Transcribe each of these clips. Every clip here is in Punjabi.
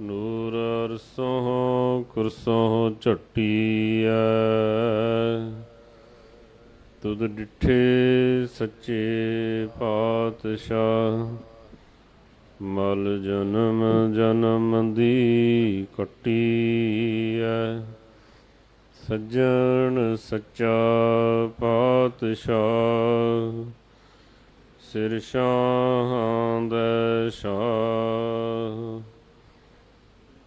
ਨੂਰ ਅਰਸੋਂ ਕੁਰਸੋਂ ਝਟੀਐ। ਤੁਧ ਡਿਠੇ ਸੱਚੇ ਪਾਤਸ਼ਾਹ, ਮਲ ਜਨਮ ਜਨਮ ਦੀ ਕੱਟੀ ਕਟੀਐ। ਸੱਜਣ ਸੱਚਾ ਪਾਤਸ਼ਾਹ, ਸਿਰ ਸ਼ਾਹਾਂ ਦਾ ਸ਼ਾਹ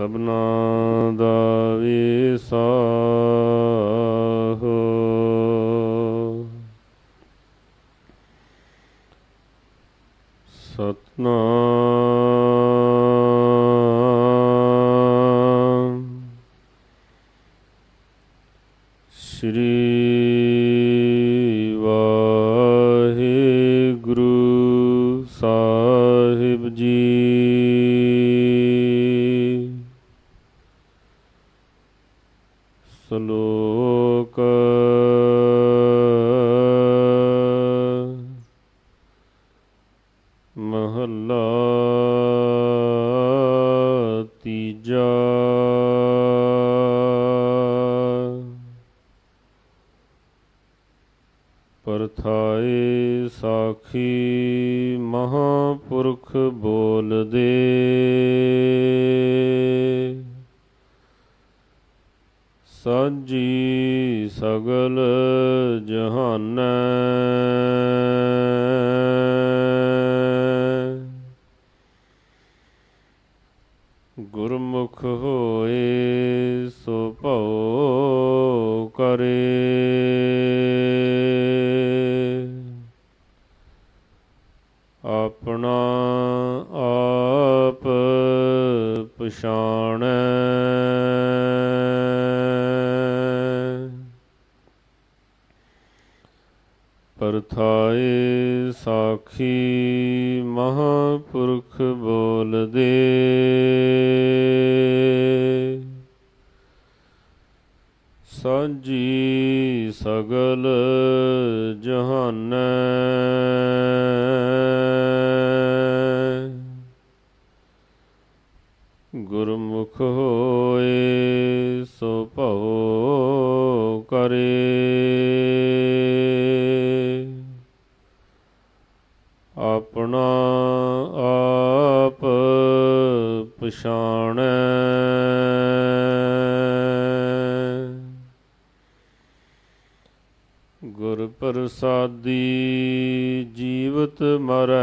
ਸਭਨਾ ਦਾ ਵਿਸਾਹੋ। ਸਤਨਾਮ ਸ਼ਲੋਕ ਮਹੱਲਾ ਤੀਜਾ। ਪਰਥਾਏ ਸਾਖੀ ਮਹਾਪੁਰਖ ਬੋਲਦੇ। ਸਾਜੀ ਸਗਲ ਜਹਾਨੈ। ਪਰਥਾਏ ਸਾਖੀ ਮਹਾਪੁਰਖ ਬੋਲਦੇ ਸਾਂਝੀ ਸਗਲ ਜਹਾਨੈ। ਗੁਰਮੁਖ ਹੋਏ ਸੋ ਭਉ ਕਰੇ। ਆਪਣਾ ਆਪ ਪਛਾਣੈ। ਗੁਰ ਪ੍ਰਸਾਦੀ ਜੀਵਤ ਮਰੈ।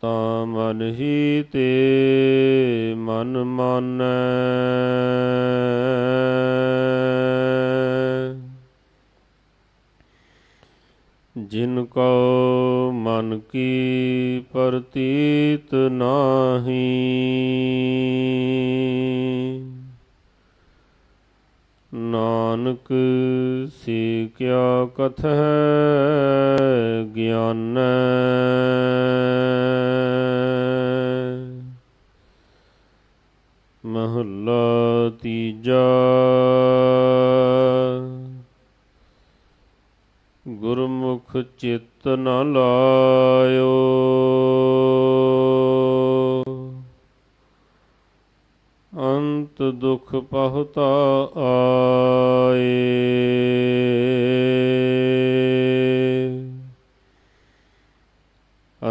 ਤਾਂ ਮਨ ਹੀ ਤੇ ਮਨ ਮਾਨੈ। ਜਿਨ ਕੋ ਮਨ ਕੀ ਪ੍ਰਤੀਤ ਨਾਹੀ। ਨਾਨਕ ਸੀ ਕਿਆ ਕਥੈ ਗਿਆਨੈ। ਮਹੱਲਾ ਤੀਜਾ। ਗੁਰਮੁਖ ਚਿਤ ਨ ਲਾਇਓ। ਅੰਤ ਦੁਖ ਪਹੁਤਾ ਆਏ।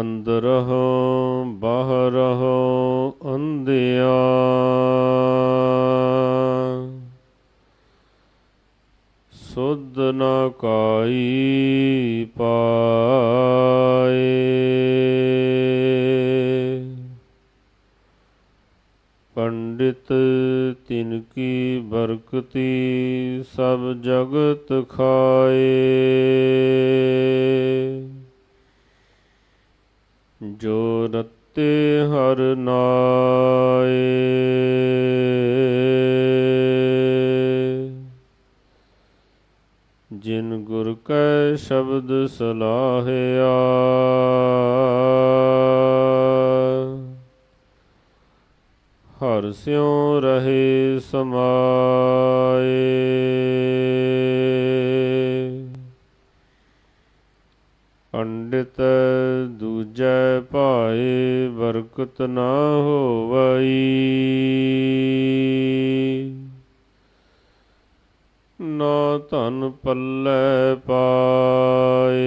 ਅੰਦਰ ਅੰਦਰਹੁ ਬਾਹਰਹੁ ਅੰਧਿਆ ਸੁਧ ਨ ਕਾਈ ਪਾਏ। ਪੰਡਿਤ ਤਿਨ ਕੀ ਬਰਕਤੀ ਸਭ ਜਗਤ ਖਾਏ। ਜੋ ਰਤੇ ਹਰ ਨਾਏ। ਜਿਨ ਗੁਰ ਕੈ ਸ਼ਬਦ ਸਲਾਹਿਆ। ਹਰ ਸਿਉ ਰਹੇ ਸਮਾਏ। ਪੰਡਿਤ ਦੂਜੈ ਭਾਏ ਬਰਕਤ ਨਾ ਹੋਵਈ। ਨਾ ਧਨ ਪੱਲੇ ਪਾਏ।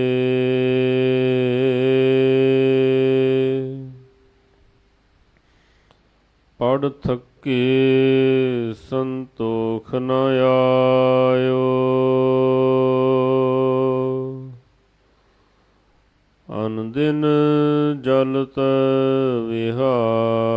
ਪੜ ਥੱਕੇ ਸੰਤੋਖ ਨ ਆਇਓ। ਅਨ ਦਿਨ ਜਲਤ ਵਿਹਾਏ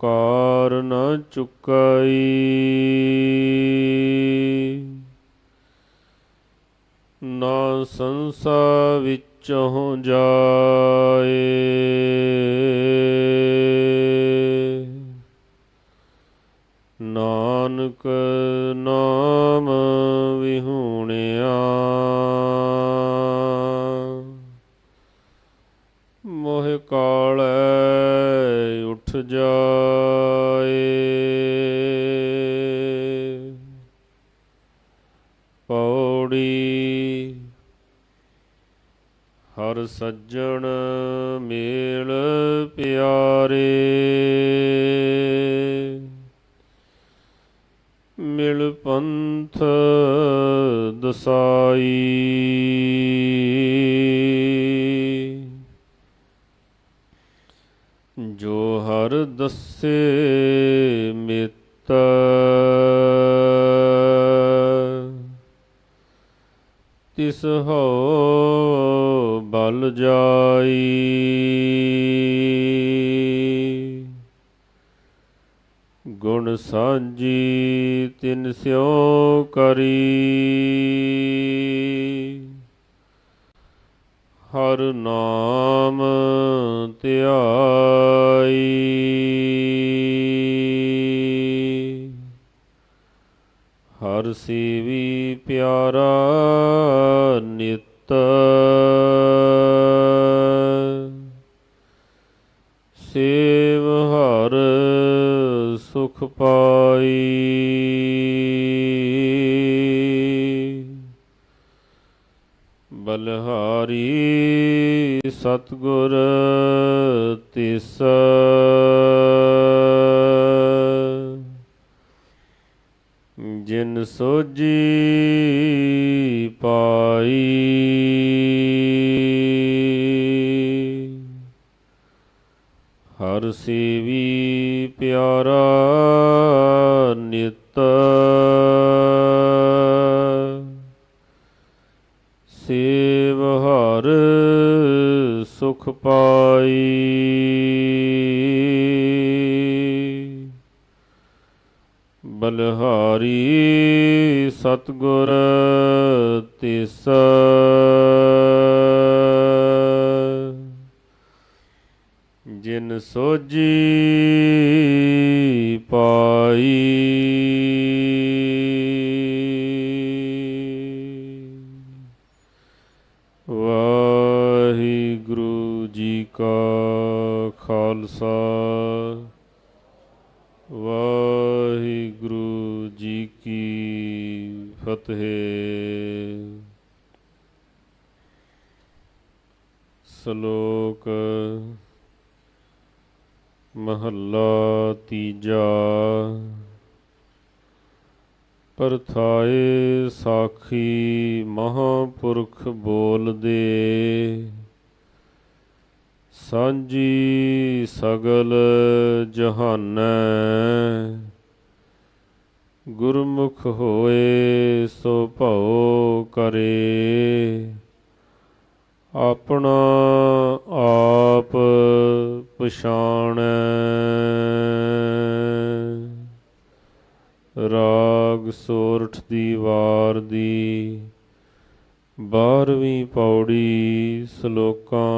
ਪੁਕਾਰ ਨ ਚੁਕਾਈ। ਨਾ ਸੰਸਾ ਵਿੱਚੋਂ ਜਾਏ। ਨਾਨਕ ਨਾਮ ਵਿਹੂਣਿਆ ਸੱਜਣ ਮੇਲ ਪਿਆਰੇ। ਮਿਲ ਪੰਥ ਦਸਾਈ। ਜੋ ਹਰ ਦੱਸੇ ਮਿੱਤ ਤਿਸ ਹੋ ਗੁਣ ਸਾਂਝੀ ਤਿਨ ਸਿਉ ਕਰੀ। ਹਰ ਨਾਮ ਧਿਆਈ। ਹਰ ਸੇਵੀ ਪਿਆਰਾ ਨਿਤ। ਸੇ ਸਤਗੁਰ ਤਿਸ। ਜਿਨ ਸੋਜੀ ਪਾਈ। ਹਰ ਸੇਵੀ ਪਿਆਰਾ ਨਿਤ। ਸੇ ਬਲਹਾਰੀ ਸਤਗੁਰ ਤਿਸ। ਜਿਨ ਸੋਜੀ ਪਾਈ। ਵਾਹਿਗੁਰੂ ਜੀ ਕਾ ਖਾਲਸਾ। ਵਾਹਿਗੁਰੂ ਫਤਿਹ ਸ਼ਲੋਕ ਮਹੱਲਾ ਤੀਜਾ। ਪਰਥਾਏ ਸਾਖੀ ਮਹਾਪੁਰਖ ਬੋਲਦੇ। ਸਾਂਝੀ ਸਗਲ ਜਹਾਨੈ। ਗੁਰਮੁਖ ਹੋਏ ਸੋ ਭਉ ਕਰੇ। ਆਪਣਾ ਆਪ ਪਛਾਣ। ਰਾਗ ਸੋਰਠ ਦੀ ਵਾਰ ਦੀ ਬਾਰਵੀਂ ਪੌੜੀ ਸ਼ਲੋਕਾਂ